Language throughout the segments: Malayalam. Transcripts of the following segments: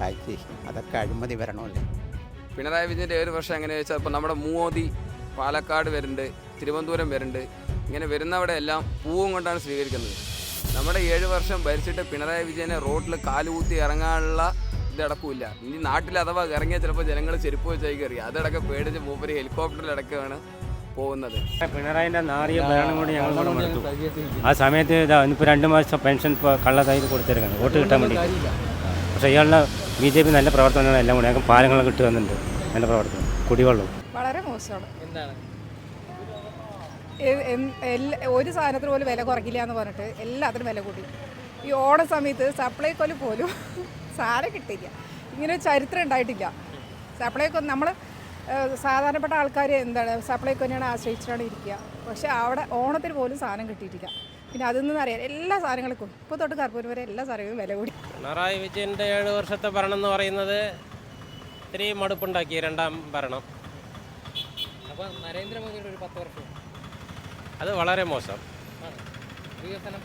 സഹായിച്ച് അതൊക്കെ അഴിമതി വരണമല്ലോ പിണറായി വിജയന്റെ ഏഴ് വർഷം എങ്ങനെ വെച്ചാൽ ഇപ്പോൾ നമ്മുടെ മൂവോതി പാലക്കാട് വരുന്നുണ്ട് തിരുവനന്തപുരം വരുന്നുണ്ട്. ഇങ്ങനെ വരുന്നവിടെ എല്ലാം പൂവും കൊണ്ടാണ് സ്വീകരിക്കുന്നത്. നമ്മുടെ ഏഴ് വർഷം ഭരിച്ചിട്ട് പിണറായി വിജയനെ റോഡിൽ കാലുകൂത്തി ഇറങ്ങാനുള്ള ഇതടക്കില്ല. ഇനി നാട്ടിൽ അഥവാ ഇറങ്ങിയാൽ ചിലപ്പോൾ ജനങ്ങൾ ചെരുപ്പ് വെച്ചായി കയറി. അതടക്കം പേടിച്ച് മൂപ്പര് ഹെലികോപ്റ്ററിലടക്കമാണ് പോകുന്നത്. പിണറായിന്റെ നാറിയ ഭരണം കൊണ്ട് ഞങ്ങൾ ആ സമയത്ത് ഇതാ ഇന്നിപ്പോൾ രണ്ട് മാസം പെൻഷൻ കള്ളതായി കൊടുത്തിരിക്കുന്നത് വോട്ട് കിട്ടാൻ വേണ്ടി. പക്ഷേ ഇയാളുടെ ബി ജെ പി നല്ല പ്രവർത്തനങ്ങൾ എല്ലാം കൂടി. ഞങ്ങൾക്ക് പാലങ്ങളൊക്കെ ഇട്ട് തന്നിട്ടുണ്ട്. നല്ല പ്രവർത്തനം. കുടിവെള്ളവും വളരെ മോശമാണ്. എന്താണ്? ഒരു സാധനത്തിന് പോലും വില കുറയ്ക്കില്ല എന്ന് പറഞ്ഞിട്ട് എല്ലാത്തിനും വില കൂടി ഈ ഓണ സമയത്ത് സപ്ലൈക്കോൽ പോലും സാധനം കിട്ടില്ല ഇങ്ങനെ ഒരു ചരിത്രം ഉണ്ടായിട്ടില്ല. സപ്ലൈക്കോ നമ്മൾ സാധാരണപ്പെട്ട ആൾക്കാർ എന്താണ്? സപ്ലൈക്കോനെയാണ് ആശ്രയിച്ചിട്ടാണ് ഇരിക്കുക. പക്ഷെ അവിടെ ഓണത്തിന് പോലും സാധനം കിട്ടിയിട്ടില്ല. പിന്നെ അതൊന്നും നിന്ന് അറിയാം. എല്ലാ സാധനങ്ങൾക്കും. ഇപ്പോൾ തൊട്ട് കർപ്പൂരം വരെ എല്ലാ സാധനങ്ങളും വില കൂടി. പിണറായി വിജയന്റെ ഏഴ് വർഷത്തെ ഭരണം എന്ന് പറയുന്നത് ഇത്തിരി മടുപ്പുണ്ടാക്കി രണ്ടാം ഭരണം. അപ്പോൾ നരേന്ദ്രമോദിയുടെ ഒരു പത്ത് വർഷം. അത് വളരെ മോശം. വികസനം.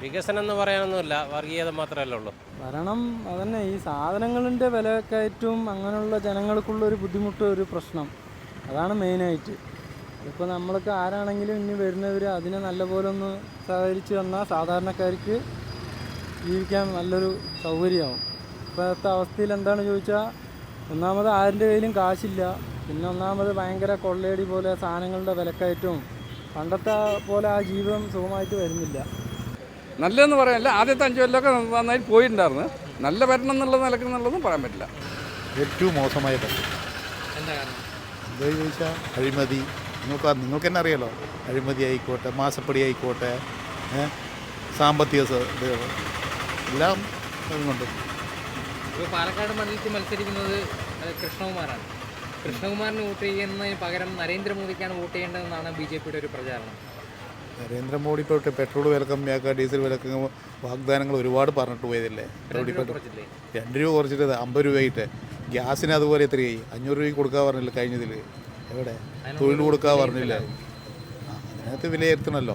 വികസനം എന്ന് പറയാനൊന്നുമില്ല. വർഗീയത മാത്രമല്ലേ ഉള്ളൂ. ഭരണം അതന്നെ. ഈ സാധനങ്ങളിന്റെ വിലക്കയറ്റവും അങ്ങനെയുള്ള ജനങ്ങൾക്കുള്ള ഒരു ബുദ്ധിമുട്ട് ഒരു പ്രശ്നം. അതാണ് മെയിനായിട്ട് ഇപ്പോൾ നമ്മൾക്ക് ആരാണെങ്കിലും ഇനി വരുന്നവർ അതിനെ നല്ലപോലെ ഒന്ന് സഹകരിച്ച് തന്നാൽ സാധാരണക്കാർക്ക് ജീവിക്കാൻ നല്ലൊരു സൗകര്യമാവും. ഇപ്പോഴത്തെ അവസ്ഥയിൽ എന്താണ് ചോദിച്ചാൽ ഒന്നാമത് ആരുടെ കയ്യിലും കാശില്ല. പിന്നെ ഒന്നാമത് ഭയങ്കര കൊള്ളേടി പോലെ സാധനങ്ങളുടെ വിലക്കയറ്റവും പണ്ടത്തെ പോലെ ആ ജീവിതം സുഖമായിട്ട് വരുന്നില്ല. നല്ലതെന്ന് പറയാനില്ല. ആദ്യത്തെ അഞ്ചു കൊല്ലമൊക്കെ നന്നായിട്ട് പോയിട്ടുണ്ടായിരുന്നു. നല്ല ഭരണം എന്നുള്ള നിലയ്ക്ക് എന്നുള്ളതും പറയാൻ പറ്റില്ല. ഏറ്റവും മോശമായ ഭരണം എന്താ കാരണം? എന്താ ചോദിച്ചാൽ അഴിമതി. നിങ്ങൾക്ക് നിങ്ങൾക്ക് തന്നെ അറിയാലോ? അഴിമതി ആയിക്കോട്ടെ മാസപ്പടി ആയിക്കോട്ടെ സാമ്പത്തിക ഇത് എല്ലാം അതുകൊണ്ട്. ഇപ്പോൾ പാലക്കാട് മണ്ഡലത്തിൽ മത്സരിക്കുന്നത് കൃഷ്ണകുമാറാണ്. കൃഷ്ണകുമാറിന് വോട്ട് ചെയ്യുന്നതിന് പകരം നരേന്ദ്രമോദിക്കാണ് വോട്ട് ചെയ്യേണ്ടതെന്നാണ് ബി ജെ പിയുടെ ഒരു പ്രചാരണം. നരേന്ദ്രമോദി ഇപ്പോൾ പെട്രോൾ വില കമ്മിയാക്കുക ഡീസൽ വില കമ്മി- വാഗ്ദാനങ്ങൾ ഒരുപാട് പറഞ്ഞിട്ട് പോയതല്ലേ? രണ്ട് രൂപ കുറച്ചിട്ട് അമ്പത് രൂപയായിട്ട്. ഗ്യാസിന് അതുപോലെ എത്രയായി? അഞ്ഞൂറ് രൂപയ്ക്ക് കൊടുക്കാൻ പറഞ്ഞില്ല കഴിഞ്ഞതിൽ എവിടെ? തൊഴിൽ കൊടുക്കാൻ പറഞ്ഞില്ല? അതിനകത്ത് വിലയിരുത്തണമല്ലോ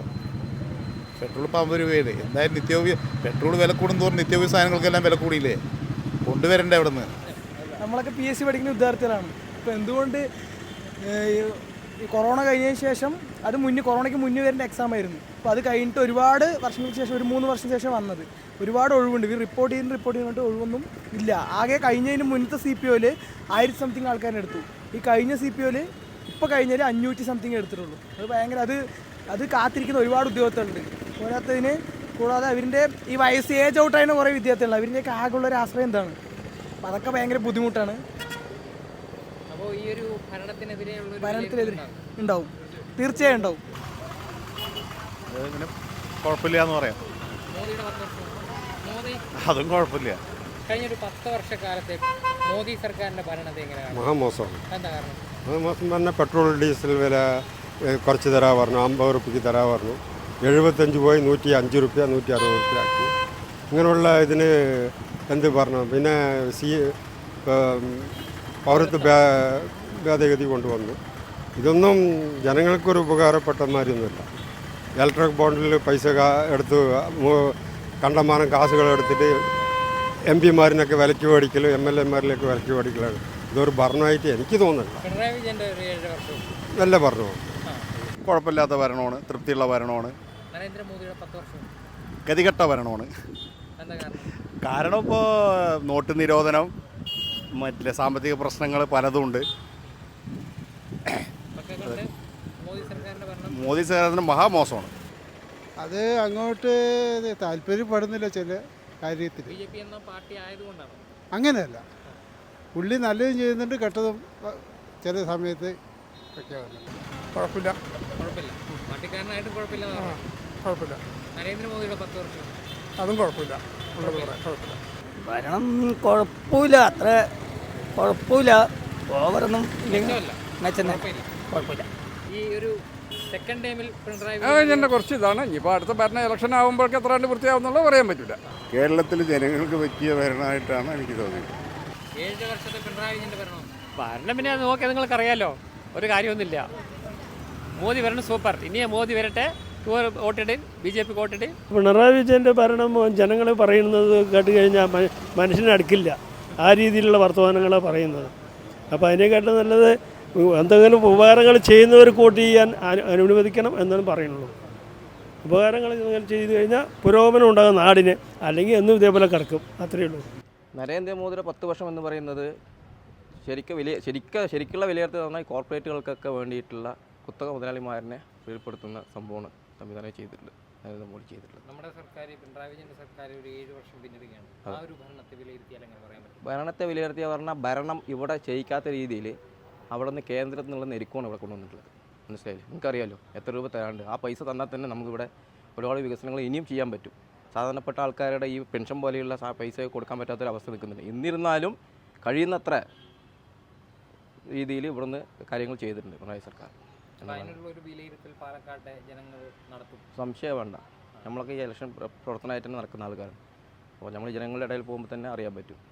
പെട്രോൾ ഇപ്പോൾ അമ്പത് രൂപയുടെ എന്തായാലും നിത്യോപയോഗ പെട്രോൾ വില കൂടുന്തോറും നിത്യോപയോഗ സാധനങ്ങൾക്കെല്ലാം വില കൂടിയില്ലേ? കൊണ്ടുവരണ്ടേ അവിടെ നിന്ന് നമ്മളൊക്കെ പി എസ് സി പഠിക്കുന്ന വിദ്യാർത്ഥികളാണ്. അപ്പോൾ എന്തുകൊണ്ട് ഈ- കൊറോണ കഴിഞ്ഞതിന് ശേഷം അത് മുന്നേ കൊറോണയ്ക്ക് മുന്നേ വരേണ്ട എക്സാം ആയിരുന്നു. അപ്പോൾ അത് കഴിഞ്ഞിട്ട് ഒരുപാട് വർഷങ്ങൾക്ക് ശേഷം ഒരു മൂന്ന് വർഷം ശേഷം വന്നത്. ഒരുപാട് ഒഴിവുണ്ട്. ഇവർ റിപ്പോർട്ട് ചെയ്യുന്ന റിപ്പോർട്ട് ചെയ്യുന്നിട്ട് ഒഴിവൊന്നും ഇല്ല. ആകെ കഴിഞ്ഞതിന് മുന്നത്തെ സി പി ഒയിൽ ആയിരത്തി സംതിങ് ആൾക്കാരെടുത്തു ഈ കഴിഞ്ഞ സി പി ഒയിൽ ഇപ്പോൾ കഴിഞ്ഞാൽ അഞ്ഞൂറ്റി സംതിങ് എടുത്തിട്ടുള്ളൂ. അത് ഭയങ്കര അത് അത് കാത്തിരിക്കുന്ന ഒരുപാട് ഉദ്യോഗസ്ഥരുണ്ട്. പോരാത്തതിന് കൂടാതെ അവരിന്റെ ഈ വയസ്സ് ഏജ് ഔട്ടായിരുന്ന കുറേ വിദ്യാർത്ഥികളുണ്ട്. അവരിന്റെയൊക്കെ ആകെയുള്ള ഒരു ആശ്രയം എന്താണ്? അപ്പം അതൊക്കെ ഭയങ്കര ബുദ്ധിമുട്ടാണ്. അപ്പോൾ ഈ ഒരു ഭരണത്തിനെതിരെ ഉണ്ടാവും. തീർച്ചയായും ഉണ്ടാവും. കുഴപ്പമില്ല എന്ന് പറയാം. അതും കുഴപ്പമില്ല. കഴിഞ്ഞൊരു പത്ത് വർഷക്കാലത്തെ മോദി സർക്കാരിന്റെ ഭരണത്തെ മഹാമോശമാണ്. എന്താ കാരണം? മഹാമോശം പറഞ്ഞാൽ പെട്രോൾ ഡീസൽ വില കുറച്ച് തരാ പറഞ്ഞു അമ്പത് റുപ്യക്ക് തരാ പറഞ്ഞു എഴുപത്തഞ്ച് പോയി നൂറ്റി അഞ്ച് റുപ്യ നൂറ്റി അറുപത് റുപ്യ ആക്കി. ഇങ്ങനെയുള്ള ഇതിന് എന്ത് പറഞ്ഞു പിന്നെ സി പൗരത്വ ഭേദഗതി കൊണ്ടുവന്നു. ഇതൊന്നും ജനങ്ങൾക്കൊരു ഉപകാരപ്പെട്ട മാതിരിയൊന്നുമില്ല ഇലക്ട്രിക് ബോണ്ടിൽ പൈസ എടുത്ത് കണ്ടമാനം കാശുകൾ എടുത്തിട്ട് എം പിമാരിനൊക്കെ വിലയ്ക്ക് മേടിക്കലും എം എൽ എമാരിലേക്ക് വിലയ്ക്ക് മേടിക്കലാണ്. ഇതൊരു ഭരണമായിട്ട് എനിക്ക് തോന്നുന്നില്ല. നല്ല ഭരണമാണ്. കുഴപ്പമില്ലാത്ത ഭരണമാണ് തൃപ്തിയുള്ള ഭരണമാണ്. ഗതികെട്ട ഭരണമാണ്. എന്താ കാരണം? കാരണം ഇപ്പോൾ നോട്ട് നിരോധനം മറ്റേ സാമ്പത്തിക പ്രശ്നങ്ങൾ പലതും ഉണ്ട്. മോദി സർക്കാരിന്റെ ഭരണം. മോദി സർക്കാരിന് മഹാമോശമാണ്. അത് അങ്ങോട്ട് താല്പര്യപ്പെടുന്നില്ല ചില കാര്യത്തിൽ. ബി ജെ പി എന്ന പാർട്ടി ആയതുകൊണ്ടാണ്? അങ്ങനെയല്ല. പുള്ളി നല്ലതും ചെയ്യുന്നുണ്ട് കെട്ടതും ചില സമയത്ത് ഒക്കെ കുഴപ്പമില്ല. കുഴപ്പമില്ല. പാർട്ടിക്കാരനായിട്ടും കുഴപ്പമില്ല കുഴപ്പമില്ല. നരേന്ദ്രമോദിയുടെ പത്ത് വർഷം. അതും കുഴപ്പമില്ല. ഉള്ളത് പറയാം. കുഴപ്പമില്ല. ഭരണം കുഴപ്പമില്ല. അത്ര കുഴപ്പമില്ല. ഓവറൊന്നും കുഴപ്പമില്ല. കുഴപ്പമില്ല. ഈ ഒരു സെക്കൻഡ് ടൈമിൽ പിണറായി കുറച്ച് ഇതാണ്. ഇനിയിപ്പോൾ അടുത്ത ഭരണ ഇലക്ഷൻ ആകുമ്പോഴേക്ക് എത്ര കണ്ട് വൃത്തിയാവുന്നുള്ളത് പറയാൻ പറ്റില്ല കേരളത്തിൽ ജനങ്ങൾക്ക് പറ്റിയ ഭരണമായിട്ടാണ് എനിക്ക് തോന്നിയത്. ഏഴ് വർഷത്തെ പിണറായി വിജയന്റെ ഭരണം. ഭരണം പിന്നെ നോക്കിയാൽ നിങ്ങൾക്ക് അറിയാലോ ഒരു കാര്യമൊന്നുമില്ല. മോദി ഭരണം സൂപ്പർ. ഇനിയെ മോദി വരട്ടെ. വോട്ടിട്ട് ബി ജെ പി വോട്ടിട്ട് പിണറായി വിജയന്റെ ഭരണം ജനങ്ങൾ പറയുന്നത് കേട്ട് കഴിഞ്ഞാൽ മനുഷ്യനെ അടുക്കില്ല. ആ രീതിയിലുള്ള വർത്തമാനങ്ങളാണ് പറയുന്നത്. അപ്പോൾ അതിനെക്കാട്ടും നല്ലത് എന്തെങ്കിലും ഉപകാരങ്ങൾ ചെയ്യുന്നവർ കോട്ട് ചെയ്യാൻ അനു- അനുവദിക്കണം എന്നാണ് പറയുന്നുള്ളൂ ഉപകാരങ്ങൾ ഇങ്ങനെ ചെയ്തു കഴിഞ്ഞാൽ പുരോഗമനം ഉണ്ടാകും നാടിന് അല്ലെങ്കിൽ എന്നും ഇതേപോലെ കിടക്കും. അത്രയേ ഉള്ളൂ. നരേന്ദ്രമോദിയുടെ പത്ത് വർഷം എന്ന് പറയുന്നത് ശരിക്കും വലിയ ശരിക്കും ശരിക്കുള്ള വിലയിരുത്തൽ പറഞ്ഞാൽ കോർപ്പറേറ്റുകൾക്കൊക്കെ വേണ്ടിയിട്ടുള്ള കുത്തക മുതലാളിമാരനെ കീഴ്പ്പെടുത്തുന്ന സംഭവമാണ് സംവിധാനം ചെയ്തിട്ടുള്ളത് നരേന്ദ്രമോദി ചെയ്തിട്ടുള്ളത്. നമ്മുടെ സർക്കാർ പിണറായി വിജയന്റെ സർക്കാർ ഒരു ഏഴ് വർഷം പിന്നിടുകയാണ്. ആ ഒരു ഭരണത്തെ വിലയിരുത്തിയാൽ എങ്ങനെ പറയാൻ പറ്റും? ഭരണത്തെ വിലയിരുത്തിയ പറഞ്ഞാൽ ഭരണം ഇവിടെ ചെയ്യിക്കാത്ത രീതിയിൽ അവിടെ നിന്ന് കേന്ദ്രത്തിൽ നിന്നുള്ള നെരുക്കമാണ് ഇവിടെ കൊണ്ടുവന്നിട്ടുള്ളത്. മനസ്സിലായില്ലേ? നിങ്ങൾക്കറിയാമല്ലോ എത്ര രൂപ തരാണ്ട്. ആ പൈസ തന്നാൽ തന്നെ നമുക്കിവിടെ ഒരുപാട് വികസനങ്ങൾ ഇനിയും ചെയ്യാൻ പറ്റും. സാധാരണപ്പെട്ട ആൾക്കാരുടെ ഈ പെൻഷൻ പോലെയുള്ള പൈസ കൊടുക്കാൻ പറ്റാത്തൊരവസ്ഥ നിൽക്കുന്നുണ്ട്. എന്നിരുന്നാലും കഴിയുന്നത്ര രീതിയിൽ ഇവിടുന്ന് കാര്യങ്ങൾ ചെയ്തിട്ടുണ്ട് പിണറായി സർക്കാർ. സംശയം വേണ്ട. നമ്മളൊക്കെ ഈ ഇലക്ഷൻ പ്ര- പ്രവർത്തനമായിട്ട് തന്നെ നടക്കുന്ന ആൾക്കാരാണ്. അപ്പോൾ നമ്മൾ ജനങ്ങളുടെ ഇടയിൽ പോകുമ്പോൾ തന്നെ അറിയാൻ പറ്റും.